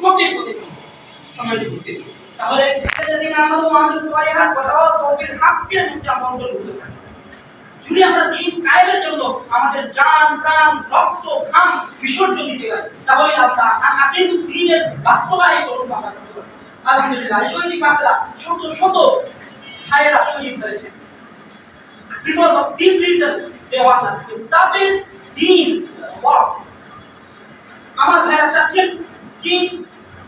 ক্ষতির প্রতিফলন সমাজ উপস্থিত। তাহলে যদি না আমাদের আমাদের সলিহাত ওয়া সবিল হাক্কের মধ্যে আমাদের হতে থাকে যদি আমরা দিন কায়েমের জন্য আমাদের জান, প্রাণ, রক্ত, ঘাম বিসর্জন দিতে পারি, তাহলে আমরা আকিম দিনের বাস্তবায়িত রূপ আমরা করতে পারি আলহামদুলিল্লাহ শহীদ কাফেলা শত শত ভাইয়েরা শহীদ হয়েছে। Because of this reason, they want to establish deen war আমার ভাইরা চাচ্ছেন কি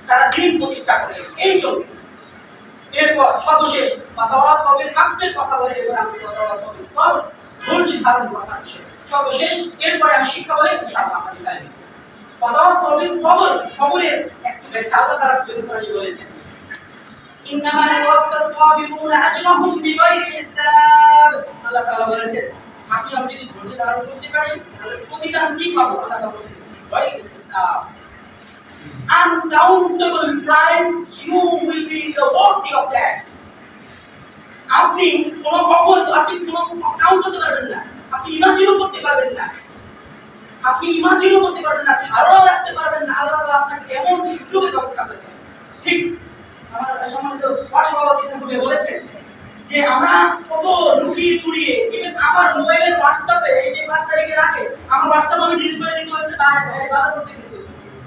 তারা দিন প্রতিষ্ঠা করে এই জন্য এরপর সর্বশেষ মাতাওয়া সবের হাক্কের কথা বলে এবার আমি মাতাওয়া সবের সব ধৈর্য ধারণ করা সর্বশেষ এরপরে আমি শিক্ষা বলে ইনশাআল্লাহ আমাদের গায়ে মাতাওয়া সবের সবর সবরের একটু ব্যাখ্যা আল্লাহ তাআলা তৈরি করে বলেছেন। ইন্নামা ইয়াওয়াফা সাবিরুনা আজরাহুম বিগাইরি হিসাব। আল্লাহ তাআলা বলেছেন, আপনি আমি যদি ধৈর্য ধারণ করতে পারি, তাহলে প্রতিদান কি পাবো? আল্লাহ তাআলা বলেছেন uncountable price you will be the worthy of that আপনি কোনো কখন আপনি কোনো কাউন্ট করতে পারবেন না। আপনি ইমাজিনও করতে পারবেন না। আপনি ইমাজিনও করতে পারবেন না। ধারণা রাখতে পারবেন না। আল্লাহ তাআলা আপনাকে এমন সুযোগের ব্যবস্থা করেছেন ঠিক, আমার সম্মানিত বলেছেন যে আমরা কত লুকিয়ে চুরিয়ে ইভেন আমার মোবাইলের হোয়াটসঅ্যাপে এই যে পাঁচ তারিখে রাখে আমার হোয়াটসঅ্যাপ আমি ডিলিট করে দিতে হয়েছে তাই বাধা করতে গেছি রাতে সাথে এত বড় বড় দাম পাওয়া যায় হোয়াটসঅ্যাপ পর্যন্ত আমি ট্রান্সফার করে দিতেছি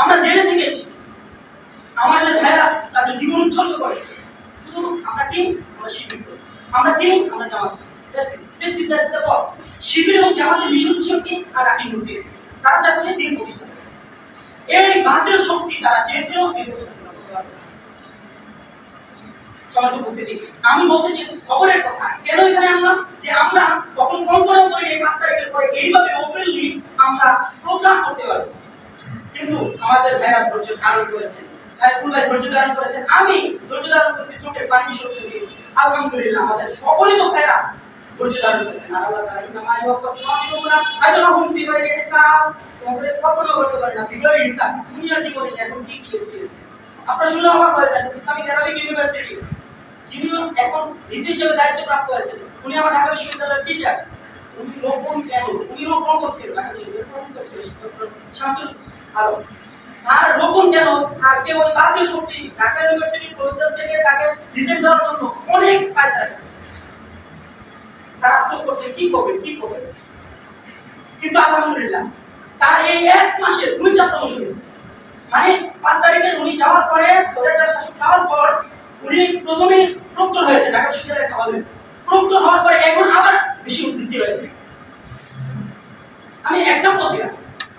আমরা জেনে থেকেছি। আমাদের ভাইরা তাদের জীবন করেছে, শুধু আমরা কি? আমরা শিবির করি। আমরা কি? আমরা জামাত. শিবির এবং জামাতের আর তারা যাচ্ছে দিন প্রতিষ্ঠা এই বাতের শক্তি তারা চেয়েছিল দিন প্রতিষ্ঠা। সমাজ উপস্থিতি। আমি বলতে চাইছি খবরের কথা, কেন এখানে আনলাম? যে আমরা তখন কল্পনা করি এই পাঁচ তারিখের পরে এইভাবে ওপেনলি আমরা প্রোগ্রাম করতে পারব। কিন্তু আমাদের ভাইরা ধৈর্য ধারণ করেছেন সাইফুল ভাই ধৈর্য ধারণ করেছেন আমি ধৈর্য ধারণ করেছি চোখে পানি বিসর্জন দিয়েছি। আলহামদুলিল্লাহ, আমাদের সকলেই তো ভাইরা ধৈর্য ধারণ করেছেন আর আল্লাহ তাআলা ইন্না মাই ওয়াফা সাবিরুনা আজরাহুম বিগাইরি হিসাব। তোমাদের কল্পনা করতে পারেন না বিগাইরি হিসাব। দুনিয়ার জীবনে এখন কি কি হয়েছে আপনারা শুনে অবাক হয়ে যান, ইসলামিক অ্যারাবিক ইউনিভার্সিটি যিনি এখন ভিসি হিসেবে দায়িত্ব প্রাপ্ত হয়েছেন। উনি আমার ঢাকা বিশ্ববিদ্যালয়ের টিচার উনি রোপণ কেন? উনি রোপণ করছেন ঢাকা স্যার রোপণ কেন? স্যারকে ওই বাতিল শক্তি ঢাকা ইউনিভার্সিটির প্রফেসর থেকে তাকে রিজেক্ট দেওয়ার জন্য অনেক ফায়দা তার আফসোস করতে কি করবে কি করবে? কিন্তু আলহামদুলিল্লাহ, তার এই এক মাসে দুইটা প্রমোশন মানে পাঁচ তারিখে উনি যাওয়ার পরে প্রজাতার শাসক যাওয়ার পর উনি প্রথমে প্রক্টর হয়েছে, ঢাকা বিশ্ববিদ্যালয়ের খাওয়ালেন প্রক্টর হওয়ার পরে এখন আবার বেশি উদ্দেশ্যি হয়েছে আমি এক্সাম্পল দিলাম।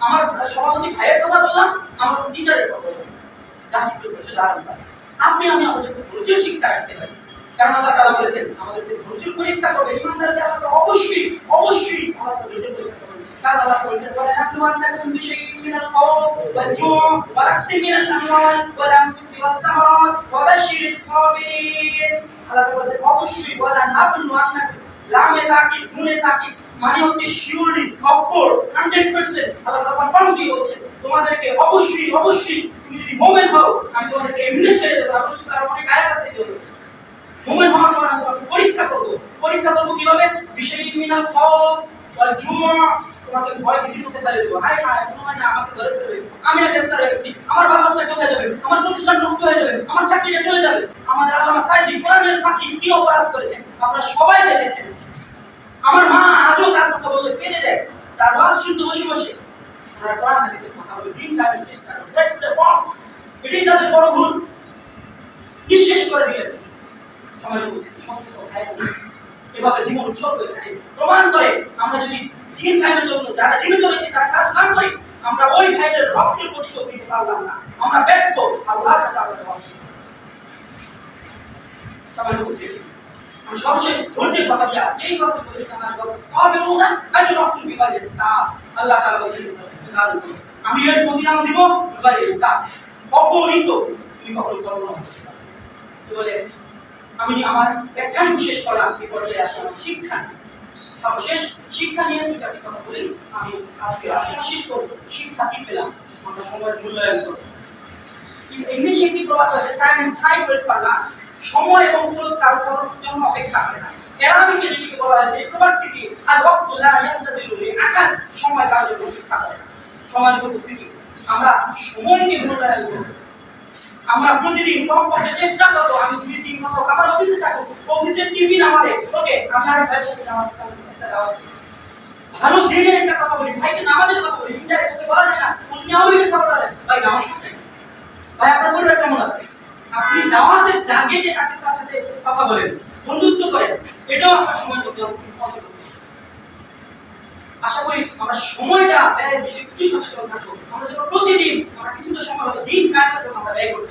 আমার সভাপতি ভাইয়ের কথা বললাম, আমার টিচারের কথা বললাম। একটু আপনি, আমি আমাদের ধৈর্য শিক্ষা রাখতে পারি। কারণ আল্লাহ তাআলা বলেছেন, আমাদের যে পরীক্ষা করবে ইমানদারকে আল্লাহ অবশ্যই অবশ্যই আল্লাহ ধৈর্য পরীক্ষা করবে কারণ আল্লাহ বলেছেন, ওয়ালা নাবলুওয়ান্নাকুম বিশাইইন মিনাল খাওফ ওয়াল জুء ওয়া নাকসিন মিনাল আমওয়াল ওয়াল আনফুসি মানে হচ্ছে শিওরলি অফকোর্স 100% আল্লাহ তাআলা কনফার্ম দিয়ে বলছেন তোমাদেরকে অবশ্যই অবশ্যই তুমি যদি অবশ্যই তার অনেক পরীক্ষা করব। পরীক্ষা করব কীভাবে? বিষয় মিনাল খাওফ, ওয়াল জুমা তোমাকে ভয় ভীতি করতে পারে আমাকে ধরে ফেলবে। আমি না গ্রেফতার হয়ে গেছি। আমার বাবা বাচ্চা কোথায় যাবে। আমার প্রতিষ্ঠান নষ্ট হয়ে যাবে। আমার চাকরিটা চলে যাবে। আমাদের আল্লামা সাইদি কোরআনের পাখি কি অপরাধ করেছেন, আপনারা সবাই দেখেছেন। আমার মা আজও তার কথা বললে কেঁদে দেয় তার ওয়াজ শুনতে বসে বসে। নিঃশেষ করে দিলেন। এভাবে জীবন উৎসর্গ এখানে। প্রমাণ করে আমরা যদি দিন কায়েমের জন্য যারা জীবিত রয়েছে, তারা কাজ না করি আমরা ওই ভাইদের রক্তের প্রতিশোধ দিতে পারলাম না। আমরা ব্যর্থ। আল্লাহর কাছে আমরা উপস্থিত আমি এর প্রতিদান দিব বিগাইরি হিসাব অপরিত তুমি কখনো কল্পনা করতে পারবে না। কি বলে, আমি আমার ব্যাখ্যান শেষ করলাম এই পর্যায়ে আসলাম। শিক্ষা সর্বশেষ শিক্ষা নিয়ে দুটা কথা বলি। আমি আজকে আলোচনা শেষ করব শিক্ষা কি পেলাম? আমরা সময়ের মূল্যায়ন করব। ইংলিশে একটি প্রবাদ আছে time is time wait for lunch সময় এবং স্রোত কারও কারোর জন্য অপেক্ষা করে না। এরাবিকে যেটিকে বলা হয়েছে থেকে আর ওয়াক্ত লা ইয়ান্তাদিলু আকাল সময় কার জন্য শিক্ষা করে সমাজের উপস্থিতি। আমরা সময়কে মূল্যায়ন করব। আমরা প্রতিদিন কমপক্ষে চেষ্টা করব, আমি দুই তিন ঘণ্টা আমার অফিসে থাকব অফিসের টিফিন আমাদের ওকে, আমি আরেক ভাইয়ের সাথে নামাজ ভালো দিনের একটা কথা বলি, ভাইকে নামাজের কথা বলি ইন্টারেক্ট করতে বলা যায় না তুমি আমার দিকে সাপোর্ট ভাই, নামাজ ভাই, আপনার পরিবার কেমন আছে? আপনি দাওয়াতের টার্গেটে তাকে তার সাথে কথা বলেন, বন্ধুত্ব করেন, এটাও আপনার সময় করতে হবে আশা করি আমরা সময়টা ব্যয় বেশি কিছু সচেতন থাকব। আমরা যেন প্রতিদিন, আমরা কিছুটা সময় দিন কায়নের জন্য আমরা ব্যয় করতে